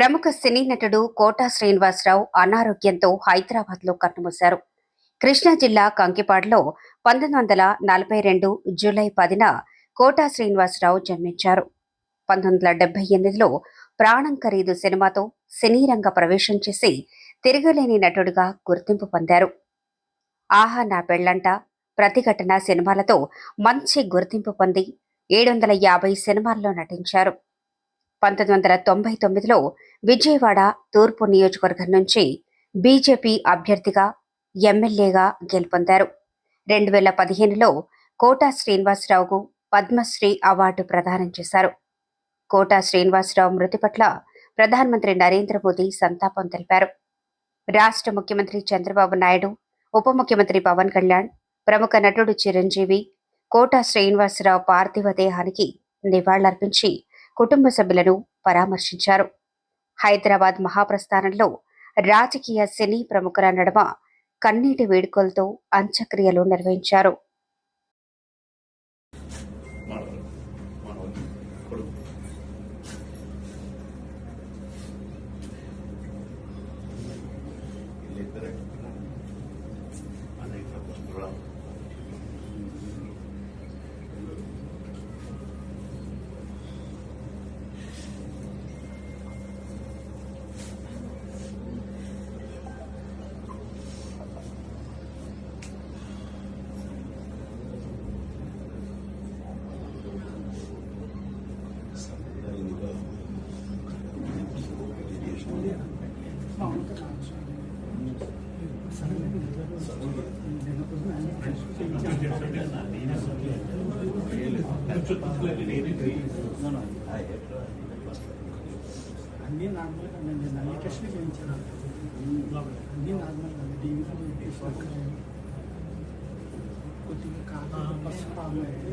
ప్రముఖ సినీ నటుడు కోటా శ్రీనివాసరావు అనారోగ్యంతో హైదరాబాద్లో కన్నుమూశారు. కృష్ణా జిల్లా కంకిపాడులో పంతొమ్మిది వందల నలభై రెండు జూలై పదిన కోటా శ్రీనివాసరావు జన్మించారు. పంతొమ్మిది వందల డెబ్బై ఎనిమిదిలో ప్రాణం ఖరీదు సినిమాతో సినీ రంగ ప్రవేశం చేసి తిరగలేని నటుడిగా గుర్తింపు పొందారు. ఆహా నా పెళ్ళంట ప్రతిఘటన సినిమాలతో మంచి గుర్తింపు పొంది ఏడు వందల యాభై సినిమాల్లో నటించారు. పంతొమ్మిది వందల తొంభై తొమ్మిదిలో విజయవాడ తూర్పు నియోజకవర్గం నుంచి బీజేపీ అభ్యర్థిగా ఎమ్మెల్యేగా గెలుపొందారు. రెండు వేల పదిహేనులో కోటా శ్రీనివాసరావుకు పద్మశ్రీ అవార్డు ప్రదానం చేశారు. కోటా శ్రీనివాసరావు మృతి పట్ల ప్రధానమంత్రి నరేంద్ర మోదీ సంతాపం తెలిపారు. రాష్ట్ర ముఖ్యమంత్రి చంద్రబాబు నాయుడు ఉప ముఖ్యమంత్రి పవన్ కళ్యాణ్ ప్రముఖ నటుడు చిరంజీవి కోటా శ్రీనివాసరావు పార్థివ దేహానికి నివాళులర్పించి కుటుంబ సభ్యులను పరామర్శించారు. హైదరాబాద్ మహాప్రస్థానంలో రాజకీయ సినీ ప్రముఖుల నడుమ కన్నీటి వేడుకలతో అంత్యక్రియలు నిర్వహించారు. అన్నీ నార్మల్గా అండి అన్ని టెస్ట్లు చేయించాను అన్నీ నార్మల్గా టీవీలో కొద్దిగా కాదు బస్సు ప్రాబ్లం అయితే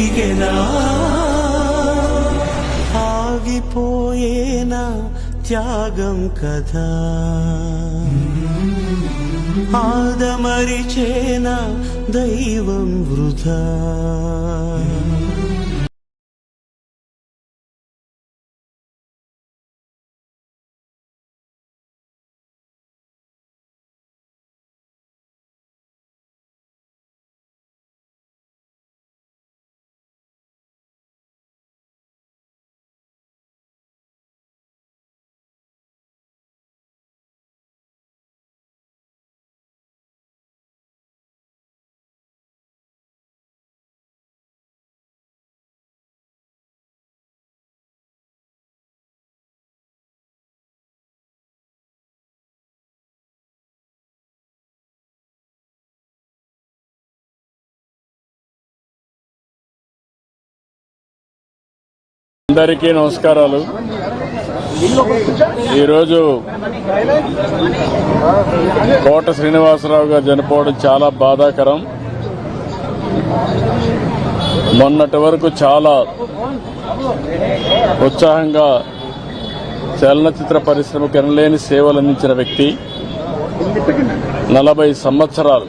మరిగెనా ఆగిపోయేనా త్యాగం కదా ఆదమరిచేనా దైవం వృధా? అందరికీ నమస్కారాలు. ఈరోజు కోట శ్రీనివాసరావు గారు చనిపోవడం చాలా బాధాకరం. మొన్నటి వరకు చాలా ఉత్సాహంగా చలనచిత్ర పరిశ్రమకు ఎనలేని సేవలు అందించిన వ్యక్తి. నలభై సంవత్సరాలు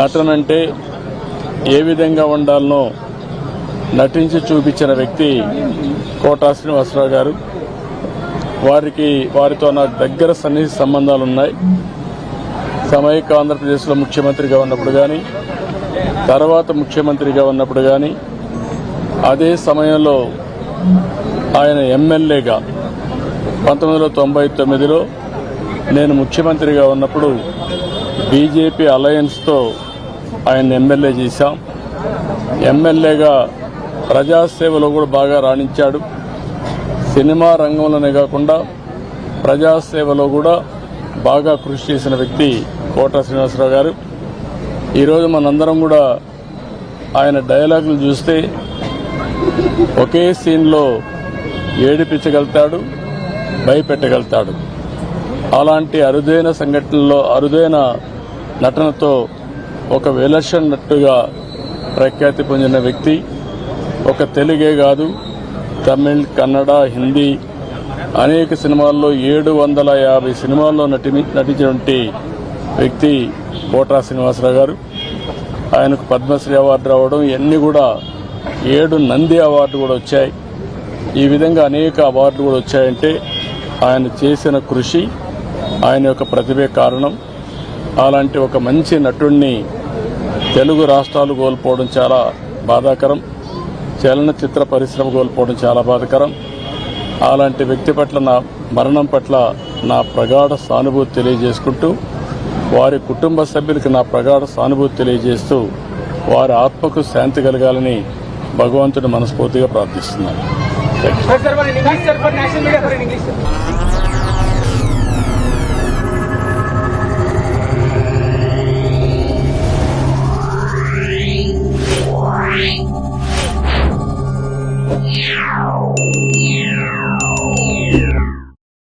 నటనంటే ఏ విధంగా ఉండాలనో నటించి చూపించిన వ్యక్తి కోటా శ్రీనివాసరావు గారు. వారికి వారితో నాకు దగ్గర సన్నిహిత సంబంధాలు ఉన్నాయి సమైక ఆంధ్రప్రదేశ్లో ముఖ్యమంత్రిగా ఉన్నప్పుడు కానీ తర్వాత ముఖ్యమంత్రిగా ఉన్నప్పుడు కానీ అదే సమయంలో ఆయన ఎమ్మెల్యేగా పంతొమ్మిది వందల తొంభై తొమ్మిదిలో నేను ముఖ్యమంత్రిగా ఉన్నప్పుడు బీజేపీ అలయన్స్తో ఆయన ఎమ్మెల్యే చేశాం. ఎమ్మెల్యేగా ప్రజాసేవలో కూడా బాగా రాణించాడు. సినిమా రంగంలోనే కాకుండా ప్రజాసేవలో కూడా బాగా కృషి చేసిన వ్యక్తి కోట శ్రీనివాసరావు గారు. ఈరోజు మనందరం కూడా ఆయన డైలాగులు చూస్తే ఒకే సీన్లో ఏడిపించగలుగుతాడు భయపెట్టగలుగుతాడు. అలాంటి అరుదైన సంఘటనలో అరుదైన నటనతో ఒక విలక్షణట్టుగా ప్రఖ్యాతి పొందిన వ్యక్తి ఒక తెలుగే కాదు తమిళ్ కన్నడ హిందీ అనేక సినిమాల్లో ఏడు వందల యాభై సినిమాల్లో నటి నటించినటువంటి వ్యక్తి కోటా శ్రీనివాసరావు గారు. ఆయనకు పద్మశ్రీ అవార్డు రావడం ఇవన్నీ కూడా ఏడు నంది అవార్డు కూడా వచ్చాయి. ఈ విధంగా అనేక అవార్డులు కూడా వచ్చాయంటే ఆయన చేసిన కృషి ఆయన యొక్క ప్రతిభే కారణం. అలాంటి ఒక మంచి నటుడిని తెలుగు రాష్ట్రాలు కోల్పోవడం చాలా బాధాకరం. చలనచిత్ర పరిశ్రమ కోల్పోవడం చాలా బాధకరం. అలాంటి వ్యక్తి పట్ల నా మరణం పట్ల నా ప్రగాఢ సానుభూతి తెలియజేసుకుంటూ వారి కుటుంబ సభ్యులకు నా ప్రగాఢ సానుభూతి తెలియజేస్తూ వారి ఆత్మకు శాంతి కలగాలని భగవంతుని మనస్ఫూర్తిగా ప్రార్థిస్తున్నాను.